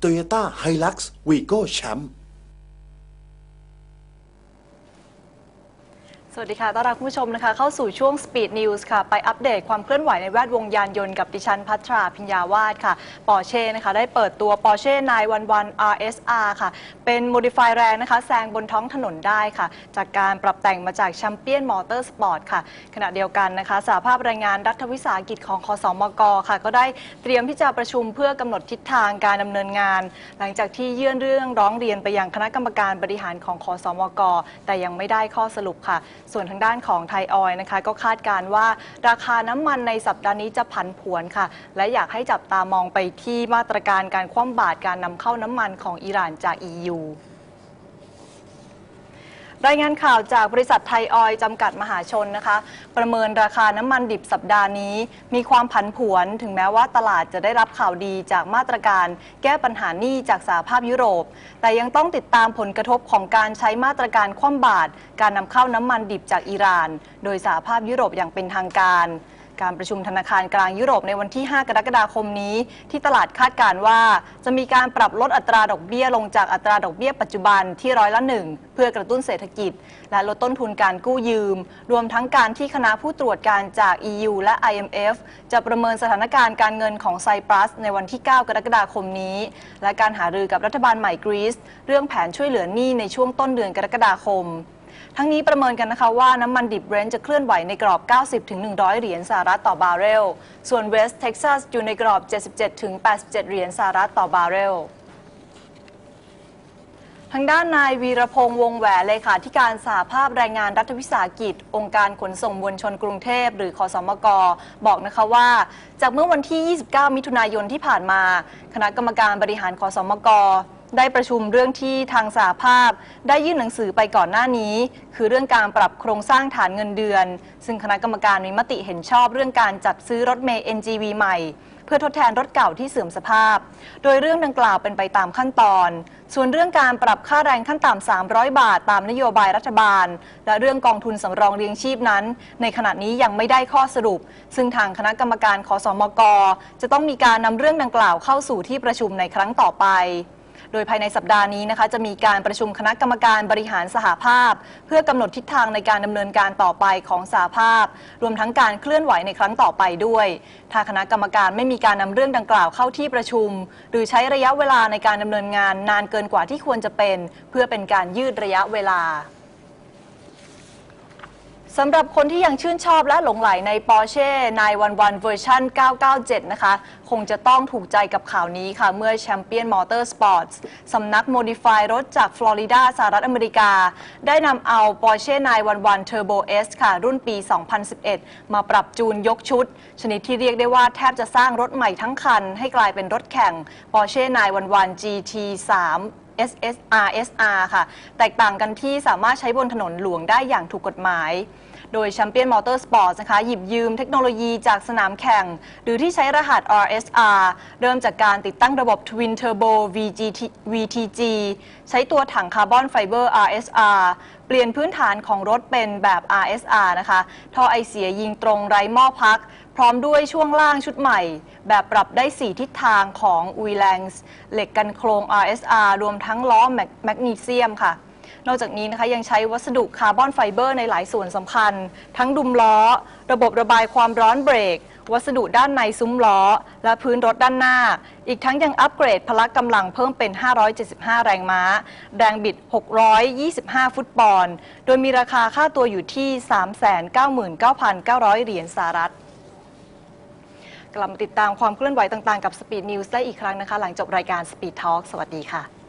Toyota Hilux Vigo Champ สวัสดีค่ะ ต้อนรับคุณผู้ชมนะคะ เข้าสู่ช่วง Speed News ค่ะ ไปอัปเดตความเคลื่อนไหวในแวดวงยานยนต์กับดิฉันพัทราพิญญาวาดค่ะ ปอร์เช่นะคะ ได้เปิดตัว Porsche 911 RSR ค่ะ เป็นโมดิฟายแรงนะคะ แซงบนท้องถนนได้ค่ะ จากการปรับแต่งมาจากแชมเปี้ยนมอเตอร์สปอร์ตค่ะ ขณะเดียวกันนะคะ สาภาพแรงงานรัฐวิสาหกิจของคอสมกค่ะ ก็ได้เตรียมที่จะประชุมเพื่อกำหนดทิศทางการดำเนินงาน หลังจากที่ยื่นเรื่องร้องเรียนไปยังคณะกรรมการบริหารของคอสมกแต่ยังไม่ได้ข้อสรุปค่ะส่วนทางด้านของไทยออยนะคะ ก็คาดการว่าราคาน้ำมันในสัปดาห์นี้จะผันผวนค่ะ และอยากให้จับตามองไปที่มาตรการการคว่ำบาตรการนำเข้าน้ำมันของอิหร่านจาก EU รายงานข่าวจากบริษัทไทยออยจำกัดมหาชนนะคะ ประเมินราคาน้ำมันดิบสัปดาห์นี้ มีความผันผวน ถึงแม้ว่าตลาดจะได้รับข่าวดีจากมาตรการแก้ปัญหาหนี้จากสหภาพยุโรป แต่ยังต้องติดตามผลกระทบของการใช้มาตรการคว่ำบาตรการนำเข้าน้ำมันดิบจากอิหร่าน โดยสหภาพยุโรปอย่างเป็นทางการ การประชุมธนาคารกลางยุโรปในวันที่ 5 กรกฎาคมนี้ ที่ตลาดคาดการ์ว่า จะมีการปรับลดอัตราดอกเบี้ยลงจากอัตราดอกเบี้ยปัจจุบันที่ร้อยละหนึ่งเพื่อกระตุ้นเศรษฐกิจ และลดต้นทุนการกู้ยืม รวมทั้งการที่คณะผู้ตรวจการจาก EU และ IMF จะประเมินสถานการณ์การเงินของไซปรัส ในวันที่ 9 กรกฎาคมนี้ และการหารือกับรัฐบาลใหม่กรีซเรื่องแผนช่วยเหลือหนี้ในช่วงต้นเดือนกรกฎาคม ทั้งนี้ประเมินกันนะคะว่าน้ำมันดิบเบรนท์จะเคลื่อนไหวในกรอบ 90-100 เหรียญสหรัฐต่อบาร์เรล ส่วนเวสต์เท็กซัสอยู่ในกรอบ 77-87 เหรียญสหรัฐต่อบาร์เรลทางด้านนายวีรพงษ์วงแหวนเลขาธิการสหภาพแรงงานรัฐวิสาหกิจ องค์การขนส่งมวลชนกรุงเทพ หรือคอสมก บอกนะคะว่า จากเมื่อวันที่ 29 มิถุนายนที่ผ่านมา คณะกรรมการบริหารคอสมก ได้ประชุมเรื่องที่ทางสหภาพ ได้ยื่นหนังสือไปก่อนหน้านี้ คือเรื่องการปรับโครงสร้างฐานเงินเดือน ซึ่งคณะกรรมการมีมติเห็นชอบเรื่องการจัดซื้อรถเมล์ NGV ใหม่ เพื่อทดแทนรถเก่าที่เสื่อมสภาพ โดยเรื่องดังกล่าวเป็นไปตามขั้นตอน ส่วนเรื่องการปรับค่าแรงขั้นต่ำ 300 บาท ตามนโยบายรัฐบาล และเรื่องกองทุนสำรองเลี้ยงชีพนั้น ในขณะนี้ยังไม่ได้ข้อสรุป ซึ่งทางคณะกรรมการคอสมกจะต้องมีการนำเรื่องดังกล่าวเข้าสู่ที่ประชุมในครั้งต่อไป โดยภายในสัปดาห์นี้นะคะจะมีการประชุมคณะกรรมการบริหารสหภาพ เพื่อกำหนดทิศทางในการดำเนินการต่อไปของสหภาพ รวมทั้งการเคลื่อนไหวในครั้งต่อไปด้วย ถ้าคณะกรรมการไม่มีการนำเรื่องดังกล่าวเข้าที่ประชุม หรือใช้ระยะเวลาในการดำเนินงานนานเกินกว่าที่ควรจะเป็น เพื่อเป็นการยืดระยะเวลา สำหรับคนที่ยังชื่นชอบและหลงไหลใน Porsche 911เวอร์ชัน997 นะคะ คงจะต้องถูกใจกับข่าวนี้ค่ะ เมื่อ Champion Motorsports สำนักโมดิฟายรถจากฟลอริดาสหรัฐอเมริกา ได้นำเอา Porsche 911 Turbo S ค่ะ รุ่นปี 2011 มาปรับจูนยกชุด ชนิดที่เรียกได้ว่าแทบจะสร้างรถใหม่ทั้งคัน ให้กลายเป็นรถแข่ง Porsche 911 GT3 SSR SR ค่ะ แตกต่างกันที่สามารถใช้บนถนนหลวงได้อย่างถูกกฎหมาย โดย Champion Motorsports นะคะ หยิบยืมเทคโนโลยีจากสนามแข่ง หรือที่ใช้รหัส RSR เริ่มจากการติดตั้งระบบ Twin Turbo VGT VTG ใช้ตัวถังคาร์บอนไฟเบอร์ RSR เปลี่ยนพื้นฐานของรถเป็นแบบ RSR นะคะ ท่อไอเสียยิงตรงไร้หม้อพัก พร้อมด้วยช่วงล่างชุดใหม่ แบบปรับได้ 4 ทิศทางของ w e l a n g s เหล็กกันโครง RSR รวมทั้งล้อแมกนีเซียมค่ะ นอกจากนี้นะคะยังใช้วัสดุคาร์บอนไฟเบอร์ในหลายส่วนสำคัญ ทั้งดุมล้อ ระบบระบายความร้อนเบรก วัสดุด้านในซุ้มล้อ และพื้นรถด้านหน้า อีกทั้งยังอัปเกรดพละกำลังเพิ่มเป็น 575 แรงม้า แรงบิด 625 ฟุตบอลโดยมีราคาค่าตัวอยู่ที่ 399,900 เหรียญสหรัฐ กลับมาติดตามความเคลื่อนไหวต่างๆ กับ Speed News ได้อีกครั้งนะคะ หลังจบรายการ Speed Talk สวัสดีค่ะ